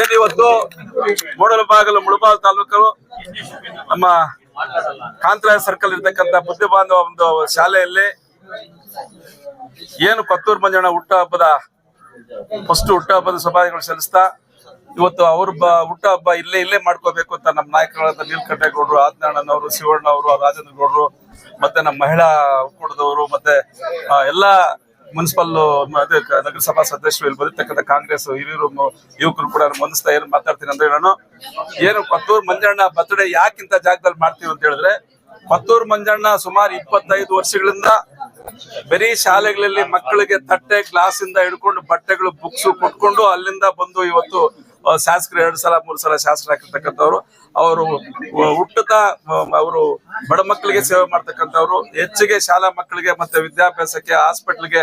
ಏನ್ ಇವತ್ತು ಮೂಡಲಬಾಗಲು ಮುಳಬಾಲ್ ತಾಲೂಕು? ನಮ್ಮ ಕಾಂತರಾಯ ಸರ್ಕಲ್ ಇರ್ತಕ್ಕಂಥ ಬುದ್ಧಿ ಬಾಂಧವ ಒಂದು ಶಾಲೆಯಲ್ಲಿ ಏನು ಕೊತ್ತೂರು ಮಂಜಣ್ಣ ಹುಟ್ಟ ಹಬ್ಬದ ಫಸ್ಟ್ ಹುಟ್ಟ ಹಬ್ಬದ ಶುಭಾಶಯಗಳು ಸಲ್ಲಿಸ್ತಾ, ಇವತ್ತು ಅವ್ರ ಹುಟ್ಟು ಹಬ್ಬ ಇಲ್ಲೇ ಇಲ್ಲೇ ಮಾಡ್ಕೋಬೇಕು ಅಂತ ನಮ್ಮ ನಾಯಕರಾದ ನೀಲ್ಕಂಠೇಗೌಡರು ಆದ್ನಾರಾಯಣನವರು ಶಿವಣ್ಣ ಅವರು ರಾಜೇಂದ್ರ ಗೌಡರು ಮತ್ತೆ ನಮ್ಮ ಮಹಿಳಾ ಒಕ್ಕೂಟದವರು, ಮತ್ತೆ ಎಲ್ಲಾ ಮುನ್ಸಿಪಲ್ ನಗರಸಭಾ ಸದಸ್ಯರು ಇಲ್ಲಿ ಬಂದಿರ್ತಕ್ಕಂಥ ಕಾಂಗ್ರೆಸ್, ಹಿರಿಯರು ಯುವಕರು ಕೂಡ ಮನಸ್ತಾ ಏನು ಮಾತಾಡ್ತೀನಿ ಅಂದ್ರೆ ನಾನು ಏನು ಕೊತ್ತೂರು ಮಂಜಣ್ಣ ಬರ್ತ್ಡೇ ಯಾಕಿಂತ ಜಾಗದಲ್ಲಿ ಮಾಡ್ತೀವಿ ಅಂತ ಹೇಳಿದ್ರೆ, ಕೊತ್ತೂರು ಮಂಜಣ್ಣ ಸುಮಾರು ಇಪ್ಪತ್ತೈದು ವರ್ಷಗಳಿಂದ ಬರೀ ಶಾಲೆಗಳಲ್ಲಿ ಮಕ್ಕಳಿಗೆ ತಟ್ಟೆ ಗ್ಲಾಸ್ ಇಂದ ಹಿಡ್ಕೊಂಡು ಬಟ್ಟೆಗಳು ಬುಕ್ಸ್ ಕೊಟ್ಕೊಂಡು ಅಲ್ಲಿಂದ ಬಂದು ಇವತ್ತು ಶಾಸಕರು ಎರಡು ಸಲ, ಮೂರು ಸಲ ಶಾಸಕರಾಗಿರ್ತಕ್ಕಂಥವ್ರು ಅವರು ಹುಟ್ಟುತ್ತಾ ಅವರು ಬಡ ಮಕ್ಕಳಿಗೆ ಸೇವೆ ಮಾಡ್ತಕ್ಕಂಥವ್ರು. ಹೆಚ್ಚಿಗೆ ಶಾಲಾ ಮಕ್ಕಳಿಗೆ ಮತ್ತೆ ವಿದ್ಯಾಭ್ಯಾಸಕ್ಕೆ ಹಾಸ್ಪಿಟ್ಲ್ಗೆ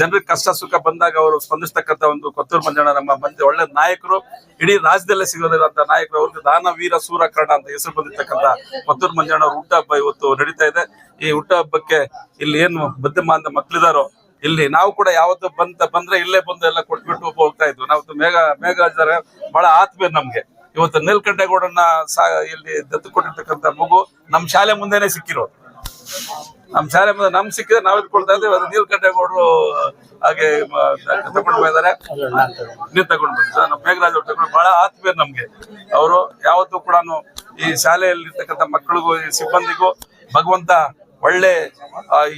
ಜನರಿಗೆ ಕಷ್ಟ ಸುಖ ಬಂದಾಗ ಅವರು ಸ್ಪಂದಿಸ್ತಕ್ಕಂಥ ಒಂದು ಕೊತ್ತೂರು ಮಂಜಣ್ಣ ನಮ್ಮ ಮಂದಿ ಒಳ್ಳೆ ನಾಯಕರು, ಇಡೀ ರಾಜ್ಯದಲ್ಲೇ ಸಿಗೋದಿರಂತ ನಾಯಕರು, ಅವ್ರಿಗೆ ದಾನ, ವೀರ ಸೂರ ಕರ್ಣ ಅಂತ ಹೆಸರು ಬಂದಿರ್ತಕ್ಕಂಥ ಕೊತ್ತೂರು ಮಂಜಣ್ಣ ಅವ್ರ ಹುಟ್ಟಹಬ್ಬ ಇವತ್ತು ನಡೀತಾ ಇದೆ. ಈ ಹುಟ್ಟ ಹಬ್ಬಕ್ಕೆ ಇಲ್ಲಿ ಏನು ಬುದ್ಧಿಮಾಂದ ಮಕ್ಕಳಿದಾರೋ ಇಲ್ಲಿ ನಾವು ಕೂಡ ಯಾವತ್ತು ಬಂತ, ಬಂದ್ರೆ ಇಲ್ಲೇ ಬಂದು ಎಲ್ಲ ಕೊಟ್ಬಿಟ್ಟು ಹೋಗ್ತಾ ಇದ್ವಿ. ನಾವು ಮೇಘ, ಮೇಘರಾಜರ ಬಹಳ ಆತ್ಮೀಯ ನಮ್ಗೆ. ಇವತ್ತು ನೀಲ್ಕಂಠೇಗೌಡನ್ನ ಸಾ, ಇಲ್ಲಿ ದತ್ತು ಕೊಟ್ಟಿರ್ತಕ್ಕಂಥ ಮಗು ನಮ್ ಶಾಲೆ ಮುಂದೆನೆ ಸಿಕ್ಕಿರೋದು ನಮ್ ಶಾಲೆ ಮುಂದೆ ನಮ್ ಸಿಕ್ಕಿದ್ರೆ ನಾವ್ ಇದ್ಕೊಳ್ತಾ ಇದ್ದೇವೆ. ಅದು ನೀಲ್ಕಂಠೇಗೌಡರು ಹಾಗೆ ತಗೊಂಡು ಹೋಗಿದ್ದಾರೆ ನೀರು ತಗೊಂಡು ನಮ್ಮ ಮೇಘರಾಜ್ ಅವ್ರು ತಗೊಂಡು ಬಹಳ ಆತ್ಮೀಯ ನಮ್ಗೆ. ಅವರು ಯಾವತ್ತೂ ಕೂಡ ಈ ಶಾಲೆಯಲ್ಲಿ ಇರ್ತಕ್ಕಂಥ ಮಕ್ಕಳಿಗೂ, ಈ ಸಿಬ್ಬಂದಿಗೂ ಭಗವಂತ ಒಳ್ಳೆ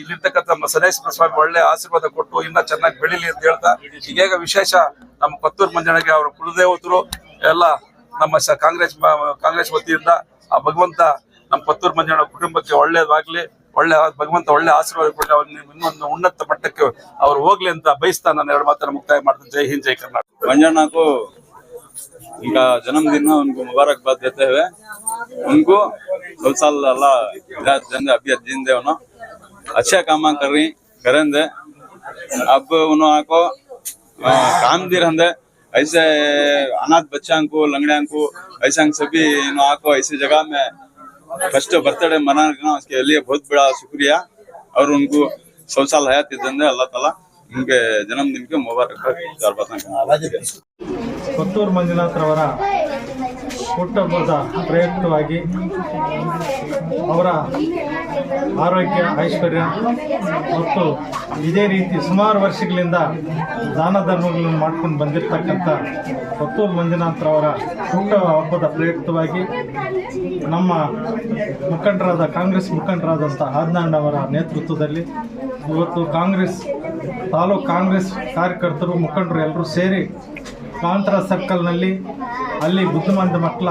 ಇಲ್ಲಿರ್ತಕ್ಕಂಥ ನಮ್ಮ ಸದಾಶಿವ ಸ್ವಾಮಿ ಒಳ್ಳೆ ಆಶೀರ್ವಾದ ಕೊಟ್ಟು ಇನ್ನ ಚೆನ್ನಾಗಿ ಬೆಳಿಲಿ ಅಂತ ಹೇಳ್ತಾ ಈಗ ವಿಶೇಷ ನಮ್ಮ ಕತ್ತೂರು ಮಂಜಣ್ಣಗೆ ಅವರ ಕುಲದೇವತರು, ಎಲ್ಲ ನಮ್ಮ ಕಾಂಗ್ರೆಸ್ ಕಾಂಗ್ರೆಸ್ ವತಿಯಿಂದ ಆ ಭಗವಂತ ನಮ್ಮ ಪತ್ತೂರು ಮಂಜಣ್ಣ ಕುಟುಂಬಕ್ಕೆ ಒಳ್ಳೇದಾಗ್ಲಿ. ಒಳ್ಳೆ ಭಗವಂತ ಒಳ್ಳೆ ಆಶೀರ್ವಾದ ಕೊಟ್ಟು ಅವ್ರನ್ನ ಇನ್ನೊಂದು ಉನ್ನತ ಮಟ್ಟಕ್ಕೆ ಅವ್ರು ಹೋಗ್ಲಿ ಅಂತ ಬಯಸ್ತಾ ನಾನು ಎರಡು ಮಾತನ್ನ ಮುಕ್ತಾಯ ಮಾಡ್ತೀನಿ ಜೈ ಹಿಂದ್ ಜೈ ಕರ್ನಾಟಕ मंजना को उनका जन्मदिन है उनको मुबारकबाद देते हुए उनको सौ साल अल्लाह हिदायत देंगे अभी जीन दे उन्हों अच्छा काम कर रही करेंगे अब उन्होंने को अ, काम दी रहंदे ऐसे अनाथ बच्चा को लंगड़िया को ऐसा सभी इन्हों को ऐसी जगह में फर्स्ट बर्थडे मनाना उसके लिए बहुत बड़ा शुक्रिया और उनको सौ साल हयात देंगे अल्लाह ताला उनके जन्मदिन के मुबारक चार बातें ಕೊತ್ತೂರು ಮಂಜುನಾಥ್ರವರ ಹುಟ್ಟುಹಬ್ಬದ ಪ್ರಯುಕ್ತವಾಗಿ ಅವರ ಆರೋಗ್ಯ, ಐಶ್ವರ್ಯ ಮತ್ತು ಇದೇ ರೀತಿ ಸುಮಾರು ವರ್ಷಗಳಿಂದ ದಾನ ಧರ್ಮಗಳನ್ನು ಮಾಡ್ಕೊಂಡು ಬಂದಿರತಕ್ಕಂಥ ಕೊತ್ತೂರು ಮಂಜುನಾಥ್ರವರ ಹುಟ್ಟ ಹಬ್ಬದ ಪ್ರಯುಕ್ತವಾಗಿ ನಮ್ಮ ಮುಖಂಡರಾದ ಕಾಂಗ್ರೆಸ್ ಮುಖಂಡರಾದಂಥ ಆದ್ನಾಂಡವರ ನೇತೃತ್ವದಲ್ಲಿ ಇವತ್ತು ಕಾಂಗ್ರೆಸ್, ತಾಲೂಕು ಕಾಂಗ್ರೆಸ್ ಕಾರ್ಯಕರ್ತರು, ಮುಖಂಡರು ಎಲ್ಲರೂ ಸೇರಿ ಕಾಂತರ ಸರ್ಕಲ್ನಲ್ಲಿ ಅಲ್ಲಿ ಬುದ್ಧಿಮಾಂದ ಮಕ್ಕಳ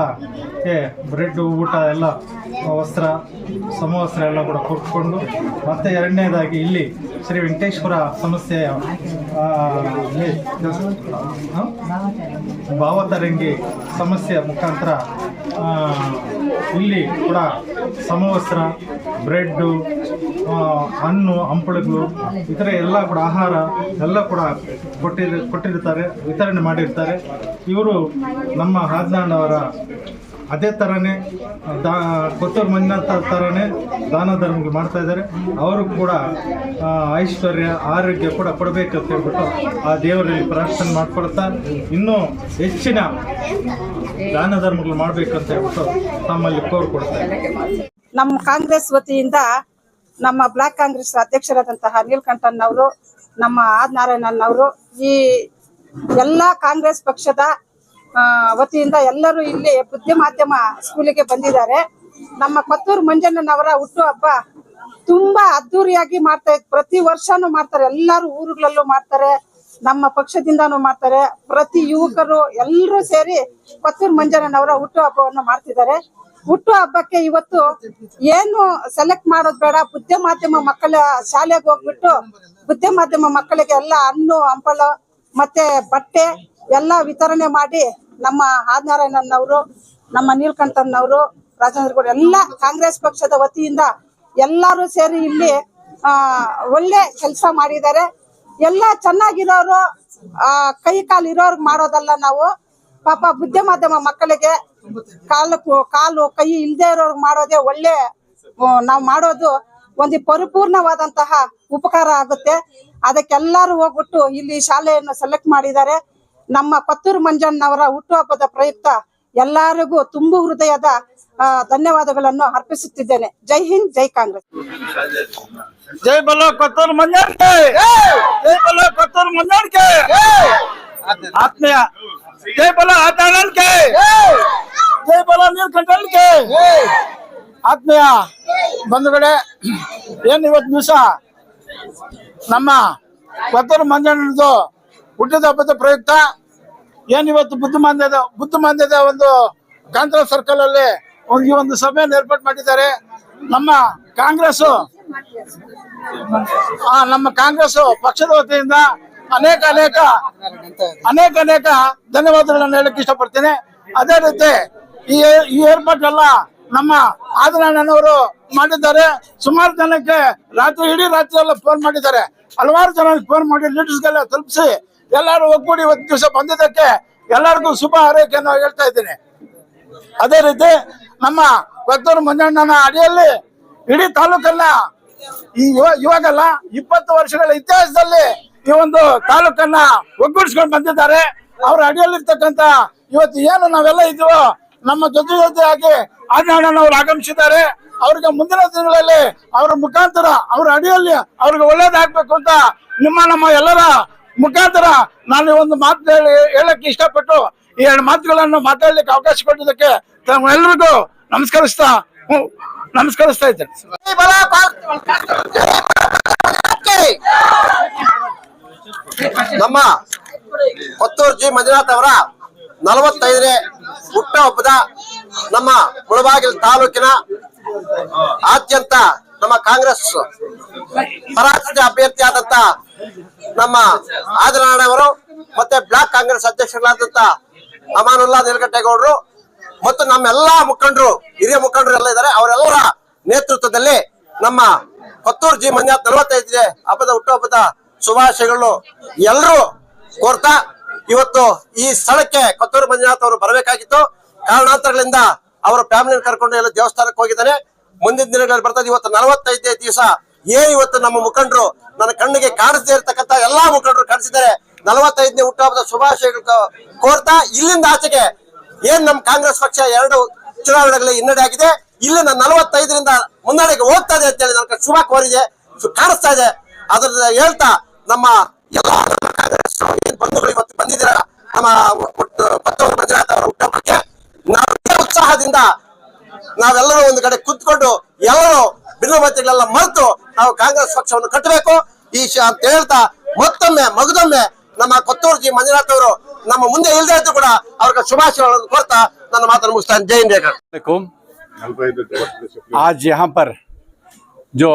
ಬ್ರೆಡ್, ಊಟ ಎಲ್ಲ ವಸ್ತ್ರ ಸಮವಸ್ತ್ರ ಎಲ್ಲ ಕೂಡ ಕೊಟ್ಕೊಂಡು ಮತ್ತೆ ಎರಡನೇದಾಗಿ ಇಲ್ಲಿ ಶ್ರೀ ವೆಂಕಟೇಶ್ವರ ಸಂಸ್ಥೆಯ? ಭಾವತರಂಗಿ ಸಮಸ್ಯೆ ಮುಖಾಂತರ ಇಲ್ಲಿ ಕೂಡ ಸಮವಸ್ತ್ರ ಬ್ರೆಡ್ಡು ಹಣ್ಣು ಹಂಪಳಗಳು ಇತರ ಎಲ್ಲ ಕೂಡ ಆಹಾರ ಎಲ್ಲ ಕೂಡ ಕೊಟ್ಟಿರ್ ಕೊಟ್ಟಿರ್ತಾರೆ, ವಿತರಣೆ ಮಾಡಿರ್ತಾರೆ ಇವರು ನಮ್ಮ ಹಾಜ್ನಾಳ್ ಅವರ ಅದೇ ಥರನೇ ದಾ, ಕೊತ್ತೂರು ಮಂಜುನಾಥ ಥರನೇ ದಾನ ಧರ್ಮಗಳು ಮಾಡ್ತಾ ಇದ್ದಾರೆ. ಅವರು ಕೂಡ ಐಶ್ವರ್ಯ, ಆರೋಗ್ಯ ಕೂಡ ಕೊಡಬೇಕಂತ ಹೇಳ್ಬಿಟ್ಟು ಆ ದೇವರಲ್ಲಿ ಪ್ರಾರ್ಥನೆ ಮಾಡ್ಕೊಳ್ತಾ ಇನ್ನೂ ಹೆಚ್ಚಿನ ದಾನ ಧರ್ಮಗಳು ಅಂತ ಹೇಳ್ಬಿಟ್ಟು ತಮ್ಮಲ್ಲಿ ಕೋರ್ಕೊಡ್ತಾ ನಮ್ಮ ಕಾಂಗ್ರೆಸ್ ವತಿಯಿಂದ ನಮ್ಮ ಬ್ಲಾಕ್ ಕಾಂಗ್ರೆಸ್ ಅಧ್ಯಕ್ಷರಾದಂತಹ ನೀಲ್ಕಂಠನ್ ಅವರು ನಮ್ಮ ಆದ್ ನಾರಾಯಣನ್ ಅವರು ಈ ಎಲ್ಲ ಕಾಂಗ್ರೆಸ್ ಪಕ್ಷದ ವತಿಯಿಂದ ಎಲ್ಲರೂ ಇಲ್ಲಿ ಬುದ್ಧಿ ಮಾಧ್ಯಮ ಸ್ಕೂಲಿಗೆ ಬಂದಿದ್ದಾರೆ. ನಮ್ಮ ಕೊತ್ತೂರು ಮಂಜಣ್ಣನವರ ಹುಟ್ಟುಹಬ್ಬ ತುಂಬಾ ಅದ್ದೂರಿಯಾಗಿ ಮಾಡ್ತಾ ಪ್ರತಿ ವರ್ಷನೂ ಮಾಡ್ತಾರೆ. ಎಲ್ಲರೂ ಊರುಗಳಲ್ಲೂ ಮಾಡ್ತಾರೆ. ನಮ್ಮ ಪಕ್ಷದಿಂದಾನು ಮಾಡ್ತಾರೆ. ಪ್ರತಿ ಯುವಕರು ಎಲ್ಲರೂ ಸೇರಿ ಕೊತ್ತೂರು ಮಂಜಣ್ಣನವರ ಹುಟ್ಟು ಹಬ್ಬವನ್ನು ಮಾಡ್ತಿದ್ದಾರೆ. ಹುಟ್ಟು ಹಬ್ಬಕ್ಕೆ ಇವತ್ತು ಏನು ಸೆಲೆಕ್ಟ್ ಮಾಡೋದು ಬೇಡ. ಬುದ್ಧಿ ಮಾಧ್ಯಮ ಮಕ್ಕಳ ಶಾಲೆಗೆ ಹೋಗ್ಬಿಟ್ಟು ಬುದ್ಧಿ ಮಾಧ್ಯಮ ಮಕ್ಕಳಿಗೆ ಎಲ್ಲ ಹಣ್ಣು, ಹಂಪಲು ಮತ್ತೆ ಬಟ್ಟೆ ಎಲ್ಲ ವಿತರಣೆ ಮಾಡಿ ನಮ್ಮ ಆದಿನಾರಾಯಣನವರು, ನಮ್ಮ ನೀಲ್ಕಂಠನವರು, ರಾಜೇಂದ್ರ ಗೌಡ, ಎಲ್ಲ ಕಾಂಗ್ರೆಸ್ ಪಕ್ಷದ ವತಿಯಿಂದ ಎಲ್ಲರೂ ಸೇರಿ ಇಲ್ಲಿ ಒಳ್ಳೆ ಕೆಲಸ ಮಾಡಿದ್ದಾರೆ. ಎಲ್ಲ ಚೆನ್ನಾಗಿರೋರು, ಆ, ಕೈ ಕಾಲು ಇರೋರ್ಗ್ ಮಾಡೋದಲ್ಲ ನಾವು. ಪಾಪ ಬುದ್ಧಿ ಮಾಧ್ಯಮ ಮಕ್ಕಳಿಗೆ ಕಾಲು ಕಾಲು, ಕೈ ಇಲ್ಲದೆ ಇರೋರ್ಗ್ ಮಾಡೋದೇ ಒಳ್ಳೆ ನಾವು ಮಾಡೋದು. ಒಂದು ಪರಿಪೂರ್ಣವಾದಂತಹ ಉಪಕಾರ ಆಗುತ್ತೆ. ಅದಕ್ಕೆಲ್ಲರೂ ಹೋಗ್ಬಿಟ್ಟು ಇಲ್ಲಿ ಶಾಲೆಯನ್ನು ಸೆಲೆಕ್ಟ್ ಮಾಡಿದ್ದಾರೆ. ನಮ್ಮ ಪತ್ತೂರು ಮಂಜಣ್ಣವರ ಹುಟ್ಟುಹಬ್ಬದ ಪ್ರಯುಕ್ತ ಎಲ್ಲರಿಗೂ ತುಂಬು ಹೃದಯದ ಧನ್ಯವಾದಗಳನ್ನು ಅರ್ಪಿಸುತ್ತಿದ್ದೇನೆ. ಜೈ ಹಿಂದ್, ಜೈ ಕಾಂಗ್ರೆಸ್. ಜೈ ಬಲೋ ಕೊತ್ತೂರು ಮಂಜಾಣಿಕೆ ಜೈ ಬಲೋ ಕೊತ್ತೂರು ಮಂಜಾಣಿಕೆ ಆತ್ಮೀಯ, ಜೈ ಬಲ ಆತಾಣಿಕೆ ಜೈ ಬಲ ಕಂಡಿಕೆ ಆತ್ಮೀಯ ಬಂಧುಗಳೇ, ಏನ್ ಇವತ್ತು ದಿವಸ? ನಮ್ಮ ಕೊತ್ತೂರು ಮಂಜಣ್ಣನದು ಹುಟ್ಟಿದ ಹಬ್ಬದ ಪ್ರಯುಕ್ತ ಇವತ್ತು ಬುದ್ಧ ಮಾಂದ್ಯದ ಒಂದು ಕಾಂಗ್ರೆಸ್ ಸರ್ಕಲ್ ಅಲ್ಲಿ ಈ ಒಂದು ಸಭೆಯನ್ನು ಏರ್ಪಾಟ್ ಮಾಡಿದ್ದಾರೆ. ನಮ್ಮ ಕಾಂಗ್ರೆಸ್ ನಮ್ಮ ಕಾಂಗ್ರೆಸ್ ಪಕ್ಷದ ವತಿಯಿಂದ ಅನೇಕ ಅನೇಕ ಅನೇಕ ಅನೇಕ ಧನ್ಯವಾದಗಳನ್ನು ಹೇಳಕ್ ಇಷ್ಟಪಡ್ತೀನಿ. ಅದೇ ರೀತಿ ಈ ಈ ಏರ್ಪಾಟೆಲ್ಲ ನಮ್ಮ ಆದರಣ್ಣನವರು ಮಾಡಿದ್ದಾರೆ. ಸುಮಾರು ಜನಕ್ಕೆ ರಾತ್ರಿ, ಇಡೀ ರಾತ್ರಿ ಎಲ್ಲ ಫೋನ್ ಮಾಡಿದ್ದಾರೆ. ಹಲವಾರು ಜನ ಫೋನ್ ಮಾಡಿ ಲೀಡರ್ಸ್ಗೆಲ್ಲ ತಲುಪಿಸಿ ಎಲ್ಲರೂ ಒಗ್ಗೂಡಿ ಒಂದು ದಿವಸ ಬಂದಿದ್ದಕ್ಕೆ ಎಲ್ಲರಿಗೂ ಶುಭ ಹಾರೈಕೆಯನ್ನು ಹೇಳ್ತಾ ಇದ್ದೇನೆ. ಅದೇ ರೀತಿ ನಮ್ಮ ಕೊತ್ತೂರು ಮಂಜಣ್ಣನ ಅಡಿಯಲ್ಲಿ ಇಡೀ ತಾಲೂಕನ್ನ ಈ ಇವ- ಇವಾಗಲ್ಲ ಇಪ್ಪತ್ತು ವರ್ಷಗಳ ಇತಿಹಾಸದಲ್ಲಿ ಈ ಒಂದು ತಾಲೂಕನ್ನ ಒಗ್ಗೂಡಿಸ್ಕೊಂಡು ಬಂದಿದ್ದಾರೆ. ಅವ್ರ ಅಡಿಯಲ್ಲಿರ್ತಕ್ಕಂತ ಇವತ್ತು ಏನು ನಾವೆಲ್ಲ ಇದೀವೋ ನಮ್ಮ ಜೊತೆ ಜೊತೆಯಾಗಿ ಆಜ್ಞಾನವರು ಆಗಮಿಸಿದ್ದಾರೆ. ಅವ್ರಿಗೆ ಮುಂದಿನ ದಿನಗಳಲ್ಲಿ ಅವ್ರ ಮುಖಾಂತರ ಅವ್ರ ಅಡಿಯಲ್ಲಿ ಅವ್ರಿಗೆ ಒಳ್ಳೇದಾಗ್ಬೇಕು ಅಂತ ನಿಮ್ಮ ನಮ್ಮ ಎಲ್ಲರ ಮುಖಾಂತರ ನಾನು ಒಂದು ಮಾತು ಹೇಳಿ ಹೇಳಕ್ಕೆ ಇಷ್ಟಪಟ್ಟು ಈ ಎರಡು ಮಾತುಗಳನ್ನು ಮಾತಾಡ್ಲಿಕ್ಕೆ ಅವಕಾಶ ಕೊಟ್ಟಿದ್ದಕ್ಕೆ ತಮ್ಮೆಲ್ಲರಿಗೂ ನಮಸ್ಕರಿಸ್ತಾ ನಮಸ್ಕರಿಸ್ತಾ ಇದ್ದೇನೆ. ನಮ್ಮ ಕೊತ್ತೂರು ಜಿ ಮಂಜುನಾಥ್ ಅವರ ನಲವತ್ತೈದನೇ ಹುಟ್ಟುಹಬ್ಬದ ನಮ್ಮ ಮುಳಬಾಗಿಲು ತಾಲೂಕಿನ ಆದ್ಯಂತ ನಮ್ಮ ಕಾಂಗ್ರೆಸ್ ಪರಾಜಿತ ಅಭ್ಯರ್ಥಿಯಾದಂತ ನಮ್ಮ ಆದಿನಾರಾಯಣ ಅವರು ಮತ್ತೆ ಬ್ಲಾಕ್ ಕಾಂಗ್ರೆಸ್ ಅಧ್ಯಕ್ಷರಾದಂತ ಅಮಾನುಲ್ಲಾ ನೀಲಕಂಠೇಗೌಡರು ಮತ್ತು ನಮ್ಮೆಲ್ಲಾ ಮುಖಂಡರು, ಹಿರಿಯ ಮುಖಂಡರು ಎಲ್ಲ ಇದ್ದಾರೆ. ಅವರೆಲ್ಲರ ನೇತೃತ್ವದಲ್ಲಿ ನಮ್ಮ ಕೊತ್ತೂರು ಜಿ ಮಂಜುನಾಥ್ ನಲವತ್ತೈದನೇ ಹಬ್ಬದ ಹುಟ್ಟುಹಬ್ಬದ ಶುಭಾಶಯಗಳು ಎಲ್ಲರೂ ಕೋರ್ತಾ ಇವತ್ತು ಈ ಸ್ಥಳಕ್ಕೆ ಕೊತ್ತೂರು ಮಂಜುನಾಥ್ ಅವರು ಬರಬೇಕಾಗಿತ್ತು. ಕಾರಣಾಂತರಗಳಿಂದ ಅವರ ಫ್ಯಾಮಿಲಿ ಕರ್ಕೊಂಡು ಎಲ್ಲ ದೇವಸ್ಥಾನಕ್ಕೆ ಹೋಗಿದ್ದಾನೆ. ಮುಂದಿನ ದಿನಗಳಲ್ಲಿ ಬರ್ತದೆ. ಇವತ್ತು ನಲವತ್ತೈದನೇ ದಿವಸ ಏನ್ ಇವತ್ತು ನಮ್ಮ ಮುಖಂಡರು ನನ್ನ ಕಣ್ಣಿಗೆ ಕಾಣಿಸದೇ ಇರತಕ್ಕಂತ ಎಲ್ಲಾ ಮುಖಂಡರು ಕಾಣಿಸಿದ್ದಾರೆ. ನಲವತ್ತೈದನೇ ಹುಟ್ಟುಹಬ್ಬದ ಶುಭಾಶಯಗಳು ಕೋರ್ತಾ ಇಲ್ಲಿಂದ ಆಚೆಗೆ ಏನ್ ನಮ್ಮ ಕಾಂಗ್ರೆಸ್ ಪಕ್ಷ ಎರಡು ಚುನಾವಣೆಗಳಲ್ಲಿ ಹಿನ್ನಡೆ ಆಗಿದೆ. ಇಲ್ಲಿಂದ ನಲವತ್ತೈದರಿಂದ ಮುನ್ನಡೆಗೆ ಹೋಗ್ತಾ ಇದೆ ಅಂತೇಳಿ ನನಗೆ ಶುಭ ಕೋರಿದೆ. ಕಾಣಿಸ್ತಾ ಇದೆ. ಅದ್ರ ಹೇಳ್ತಾ ನಮ್ಮ ಎಲ್ಲ ನಮ್ಮ ಕಾಂಗ್ರೆಸ್ ಬಂಧುಗಳು ಇವತ್ತು ಬಂದಿದ್ದೀರ? ನಮ್ಮ ಹುಟ್ಟುಹಬ್ಬಕ್ಕೆ ಉತ್ಸಾಹದಿಂದ ನಾವೆಲ್ಲರೂ ಒಂದು ಕಡೆ ಕುತ್ಕೊಂಡು ಎಲ್ಲರೂ ಭಿನ್ನಮತಗಳೆಲ್ಲ ಮರೆತು ನಾವು ಕಾಂಗ್ರೆಸ್ ಪಕ್ಷವನ್ನು ಕಟ್ಟಬೇಕು ಈ ಶ ಅಂತ ಹೇಳ್ತಾ ಮತ್ತೊಮ್ಮೆ ಮಗದೊಮ್ಮೆ ನಮ್ಮ ಕೊತ್ತೂರು ಜಿ ಮಂಜುನಾಥ್ ಅವರು ನಮ್ಮ ಮುಂದೆ ಇಲ್ಲದೆ ಇದ್ದು ಕೂಡ ಅವ್ರಿಗೆ ಶುಭಾಶಯಗಳನ್ನು ಕೋರ್ತಾ ನನ್ನ ಮಾತನ್ನು ಮುಗಿಸ್ತಾನೆ ಜೈ ಇಂಡಿಯಾ वालेकुम आज यहाँ पर जो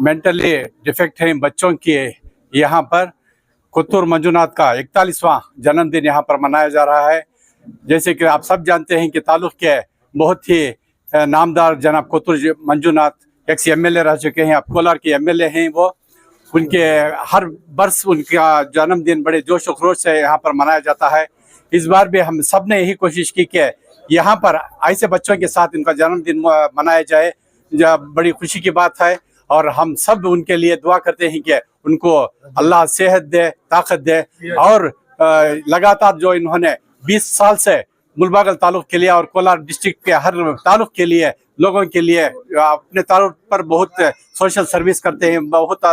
मेंटली डिफेक्ट हैं बच्चों की यहाँ पर कुत्तूर मंजूनाथ का इकतालीसवां जन्मदिन यहाँ पर मनाया जा रहा है जैसे कि आप सब जानते हैं कि तालुक के बहुत ही अ, नामदार जनाब ایکس ایم ایل اے رہ چکے ہیں، اب کولار کے ایم ایل اے ہیں وہ۔ ان کے ہر برس ان کا جنم دن بڑے جوش و خروش سے یہاں پر منایا جاتا ہے۔ اس بار بھی ہم سب نے یہی کوشش کی کہ یہاں پر ایسے بچوں کے ساتھ ان کا جنم دن منایا جائے۔ بڑی خوشی کی بات ہے اور ہم سب ان کے لیے دعا کرتے ہیں کہ ان کو اللہ صحت دے، طاقت دے۔ اور لگاتار جو انہوں نے بیس سال سے گلباغل تعلق کے لیے اور کولار ڈسٹرکٹ کے ہر تعلق کے لیے، لوگوں کے لیے، اپنے تعلق پر بہت سوشل سروس کرتے ہیں، بہت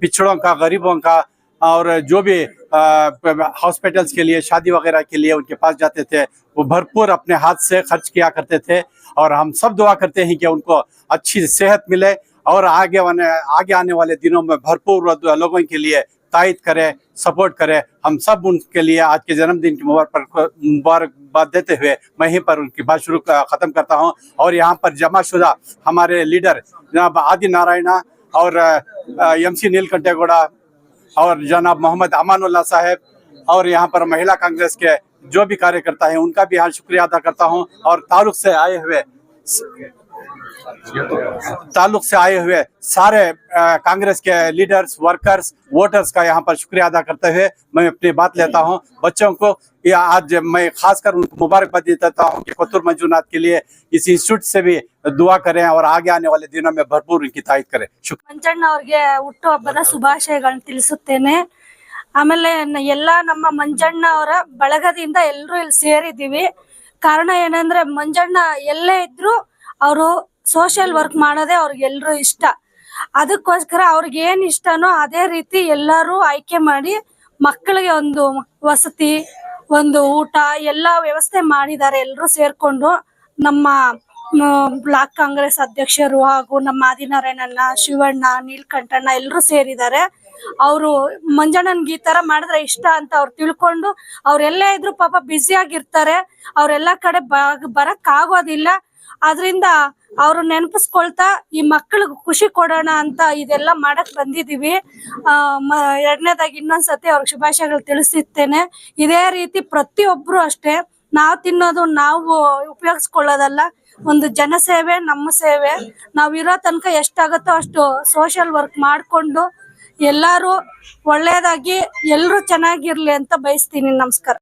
پچھڑوں کا، غریبوں کا، اور جو بھی ہاسپٹلس کے لیے، شادی وغیرہ کے لیے ان کے پاس جاتے تھے، وہ بھرپور اپنے ہاتھ سے خرچ کیا کرتے تھے، اور ہم سب دعا کرتے ہیں کہ ان کو اچھی صحت ملے، اور آگے آنے والے دنوں میں بھرپور لوگوں کے لیے تائید کرے، سپورٹ کرے۔ ہم سب ان کے لیے آج کے جنم دن کی مبارک پر مبارکباد دیتے ہوئے میں ہی پر ان کی بات شروع ختم کرتا ہوں۔ اور یہاں پر جمع شدہ ہمارے لیڈر جناب آدی نارائنہ اور ایم سی نیل کنٹے گوڑا اور جناب محمد امان اللہ صاحب اور یہاں پر مہیلا کانگریس کے جو بھی کاریہ کرتا ہے، ان کا بھی یہاں شکریہ ادا کرتا ہوں۔ اور تعلق سے آئے ہوئے ताल्लुक से आए हुए सारे अ, कांग्रेस के लीडर्स वर्कर्स वोटर्स का यहाँ पर शुक्रिया अदा करते हुए मैं अपनी बात लेता हूँ बच्चों को ये आज मैं खासकर उनको मुबारकबाद देता हूँ कि कतुर मंजूनाथ के लिए इस इंस्टीट्यूट से भी दुआ करें और आगे आने वाले दिनों में भरपूर उनकी तायद करें शुक्रिया ಮಂಜಣ್ಣ ಅವ್ರಿಗೆ ಹುಟ್ಟು ಹಬ್ಬದ ಶುಭಾಶಯಗಳನ್ನ ತಿಳಿಸುತ್ತೇನೆ ಆಮೇಲೆ ನ- ಎಲ್ಲಾ ನಮ್ಮ ಮಂಜಣ್ಣ ಅವರ ಬಳಗದಿಂದ ಎಲ್ಲರೂ ಇಲ್ಲಿ ಸೇರಿದ್ದೀವಿ ಕಾರಣ ಏನಂದ್ರೆ ಮಂಜಣ್ಣ ಎಲ್ಲೇ ಇದ್ರು ಅವರು ಸೋಷಿಯಲ್ ವರ್ಕ್ ಮಾಡೋದೇ ಅವ್ರಿಗೆಲ್ರೂ ಇಷ್ಟ. ಅದಕ್ಕೋಸ್ಕರ ಅವ್ರಿಗೆ ಏನ್ ಇಷ್ಟನೋ ಅದೇ ರೀತಿ ಎಲ್ಲರೂ ಆಯ್ಕೆ ಮಾಡಿ ಮಕ್ಕಳಿಗೆ ಒಂದು ವಸತಿ, ಒಂದು ಊಟ ಎಲ್ಲ ವ್ಯವಸ್ಥೆ ಮಾಡಿದ್ದಾರೆ ಎಲ್ಲರೂ ಸೇರ್ಕೊಂಡು. ನಮ್ಮ ಬ್ಲಾಕ್ ಕಾಂಗ್ರೆಸ್ ಅಧ್ಯಕ್ಷರು ಹಾಗೂ ನಮ್ಮ ಆದಿನಾರಾಯಣಣ್ಣ, ಶಿವಣ್ಣ, ನೀಲ್ಕಂಠಣ್ಣ ಎಲ್ಲರೂ ಸೇರಿದ್ದಾರೆ. ಅವರು ಮಂಜಣ್ಣನ್ಗೆ ಈ ತರ ಮಾಡಿದ್ರೆ ಇಷ್ಟ ಅಂತ ಅವ್ರು ತಿಳ್ಕೊಂಡು ಅವ್ರೆಲ್ಲೇ ಇದ್ರು ಪಾಪ ಬ್ಯುಸಿ ಆಗಿರ್ತಾರೆ. ಅವ್ರೆಲ್ಲಾ ಕಡೆ ಬರಕ್ ಆಗೋದಿಲ್ಲ ಆದ್ರಿಂದ ಅವ್ರು ನೆನಪಿಸ್ಕೊಳ್ತಾ ಈ ಮಕ್ಕಳಿಗೆ ಖುಷಿ ಕೊಡೋಣ ಅಂತ ಇದೆಲ್ಲ ಮಾಡಕ್ ಬಂದಿದೀವಿ. ಎರಡನೇದಾಗಿ ಇನ್ನೊಂದ್ಸತಿ ಅವ್ರಿಗೆ ಶುಭಾಶಯಗಳು ತಿಳಿಸಿರ್ತೇನೆ. ಇದೇ ರೀತಿ ಪ್ರತಿಯೊಬ್ರು ಅಷ್ಟೇ, ನಾವು ತಿನ್ನೋದು ನಾವು ಉಪಯೋಗಿಸ್ಕೊಳ್ಳೋದಲ್ಲ, ಒಂದು ಜನಸೇವೆ ನಮ್ಮ ಸೇವೆ. ನಾವ್ ಇರೋ ತನಕ ಎಷ್ಟಾಗತ್ತೋ ಅಷ್ಟು ಸೋಷಿಯಲ್ ವರ್ಕ್ ಮಾಡ್ಕೊಂಡು ಎಲ್ಲಾರು ಒಳ್ಳೇದಾಗಿ, ಎಲ್ರು ಚೆನ್ನಾಗಿರ್ಲಿ ಅಂತ ಬಯಸ್ತೀನಿ. ನಮಸ್ಕಾರ.